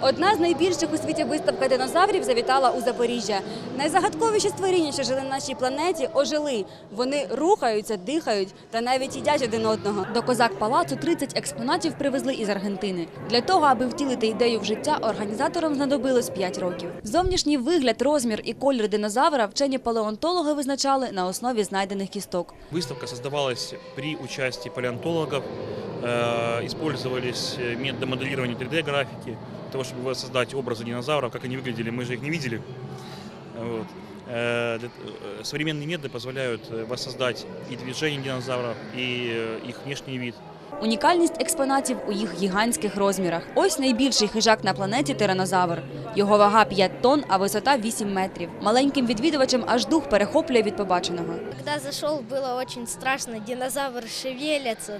Одна з найбільших у світі виставка динозаврів завітала у Запоріжжя. Найзагадковіші створіння, що жили на нашій планеті, ожили. Вони рухаються, дихають та навіть їдять один одного. До козак палацу 30 експонатів привезли із Аргентини. Для того, аби втілити ідею в життя, організаторам знадобилось 5 років. Зовнішній вигляд, розмір і колір динозавра вчені палеонтологи визначали на основі знайдених кісток. Выставка создавалась при участии палеонтологов, э, использовались э, методы моделирования 3D-графики, для того, чтобы воссоздать образы динозавров, как они выглядели, мы же их не видели. Вот. Э, для- э, Современные методы позволяют э, воссоздать и движение динозавров, и э, их внешний вид. Унікальність експонатів у їх гігантських розмірах. Ось найбільший хижак на планеті тиранозавр. Його вага 5 тонн, а висота 8 метрів. Маленьким відвідувачам аж дух перехоплює від побаченого. Когда зашел, было очень страшно. Динозавр шевелится.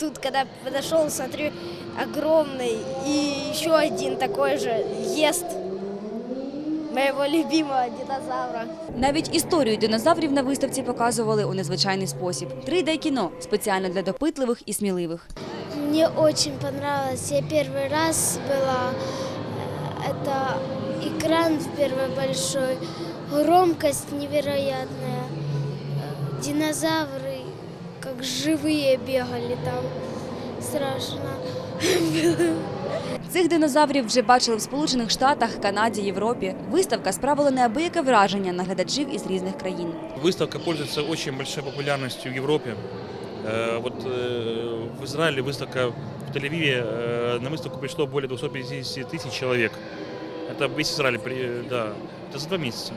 Тут, когда подошел, смотрю, огромный. И еще один такой же ест моего любимого динозавра. Навіть історію динозаврів на виставці показували у незвичайний спосіб. 3D-кіно спеціально для допитливих і сміливих. Мне очень понравилось. Я первый раз была. Это экран первый большой, громкость невероятная. Динозавры как живые бегали там. Страшно. Цих динозаврів вже бачили в Сполучених Штатах, Канаді, Європі. Виставка справила неабияке враження на глядачів із різних країн. Выставка пользуется очень большой популярностью в Европе. Э, Вот э, в Израиле выставка в Тель-Авиве, э, на выставку пришло более 250 тысяч человек. Это весь Израиль, при- да, это за два месяца.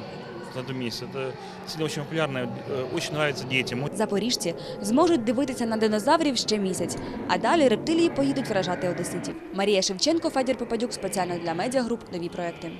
За два месяца. Это действительно очень популярно, дуже подобається дітям. Запоріжці зможуть дивитися на динозаврів ще місяць, а далі рептилії поїдуть вражати одеситів. Марія Шевченко, Федір Попадюк спеціально для медіагруп нові проекти.